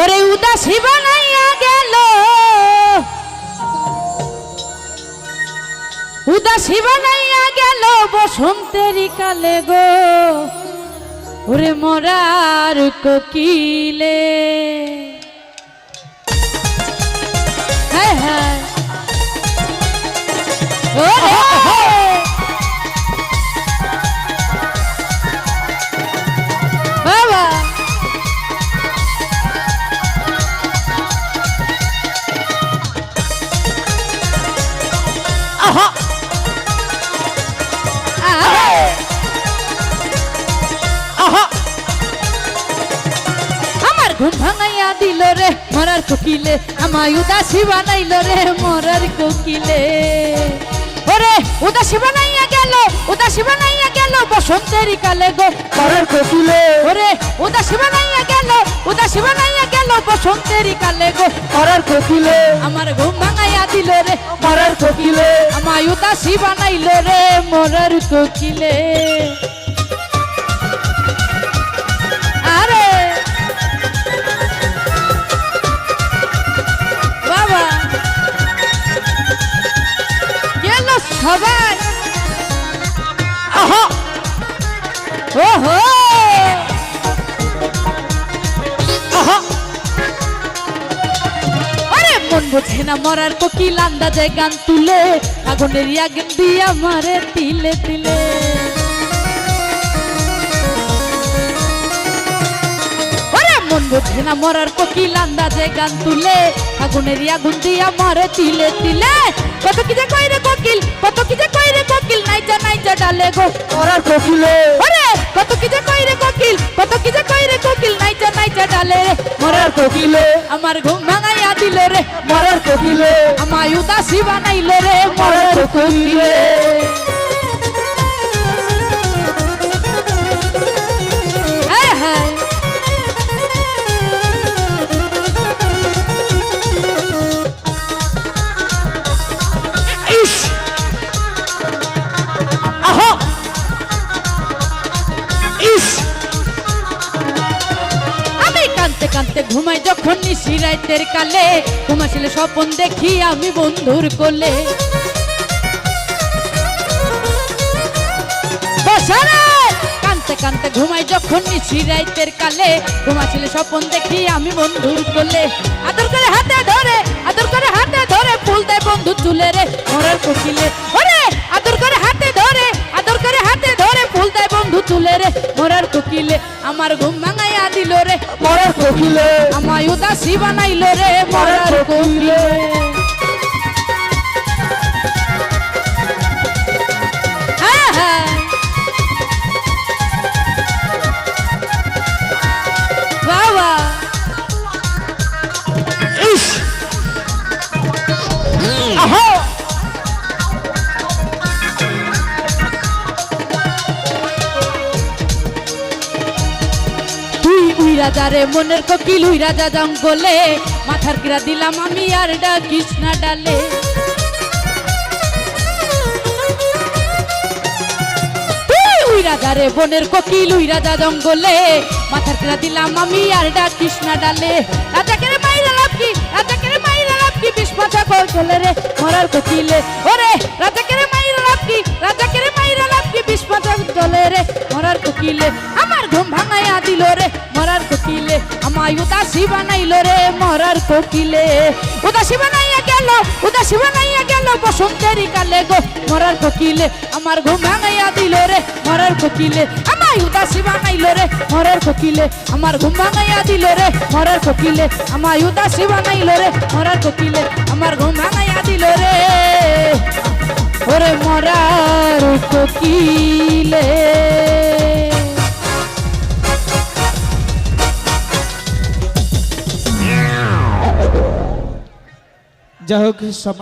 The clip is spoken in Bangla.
ওরে উদাসী বানাইয়া গেল। উদাসী বানাইয়া গেল বসন্তেরই কালে গো। ওরে মরার কোকিলে। হ্যাঁ হ্যাঁ। ঘুম ভাঙাইয়া দিল রে মরার কোকিলে। আমায় উদাসী বানাইল রে মরার কোকিলে। ওরে উদাসী বানাইয়া গেল উদাসী বানাইয়া গেল বসন্তের কালে গো। পরের কোকিলে। ওরে উদাসী বানাইয়া গেল উদাসী বানাইয়া গেল বসন্তের কালে গো। পরের কোকিলে। আমার ঘুম ভাঙাইয়া দিল রে পরের কোকিলে। আমায় উদাসী বানাইল রে মরার কোকিলে। সবাই আহা! ওহো! আহা! মন বোঝে না মরার কোকিল, আন্দাজে গান তুলে, আগুনের আগুন দিয়া মারে তিলে তিলে। মন বোঝে না মরার কোকিল, আন্দাজে গান তুলে, আগুনের আগুন দিয়া মারে তিলে তিলে। পরের কোকিলে ওরে কত কি যে কইরে কোকিল কত কি যে কইরে কোকিল নাইচা নাইচা ডালে রে। মরার কোকিলে আমার ঘুম ভাঙাইয়া দিল রে। মরার কোকিলে আমায় উদাসী বানাইল রে। মরার কোকিলে কানতে ঘুমাই যখন নিশি রাইতের কালে। ঘুমাছিলে স্বপন দেখি আমি বন্ধুর কোলে! কানতে কানতে ঘুমাই যখন নিশি রাইতের কালে। ঘুমাছিলে স্বপন দেখি আমি বন্ধুর কোলে। আদর করে হাতে ধরে, আদর করে হাতে ধরে ফুল দেয় বন্ধু চুলে রে মরার কোকিলে। ওরে, আদর করে হাতে ধরে, আদর করে হাতে ধরে ফুল দেয় বন্ধু চুলে রে মরার কোকিলে। আমার ঘুম ভাঙাইয়া দিল রে মরার কোকিলে। আমায় উদাসী বানাইলো রে মরার কোকিলে। রাজা রে, মনের কোকিল উই রাজা জঙ্গলে। মাথার কিরা দিলাম আমি আর ডাকিস না ডালে। রাজা রে বনের কোকিল উই রাজা জঙ্গলে। মাথার কিরা দিলাম আমি আর ডাকিস না ডালে। রাজাকে রে মাইরা লাভ কি? রাজাকে রে মাইরা লাভ কি? বিষ মাথা কৌশলে রে, মরার কোকিলে ওরে রাজাকে রে মাইরা লাভ কি? রাজাকে রে মাইরা লাভ কি? বিষ মাথা চলে রে, মরার কোকিলে আমার ঘুম ভাঙাইয়া দিল রে, মরার কোকিলে। আমায় উদাসী বানাইল রে, মরার কোকিলে। উদাসী বানাইয়া গেল, উদাসী বানাইয়া গেল বসন্তের কালে গো, মরার কোকিলে। আমার ঘুম ভাঙাইয়া দিল রে, মরার কোকিলে। আমায় উদাসী বানাইল রে, মরার কোকিলে। আমার ঘুম ভাঙাইয়া দিল রে, মরার কোকিলে। আমায় উদাসী বানাইল রে, মরার কোকিলে। আমার ঘুম ভাঙাইয়া দিল রে। ওরে মরার কোকিলে। যাই হোক সমাজ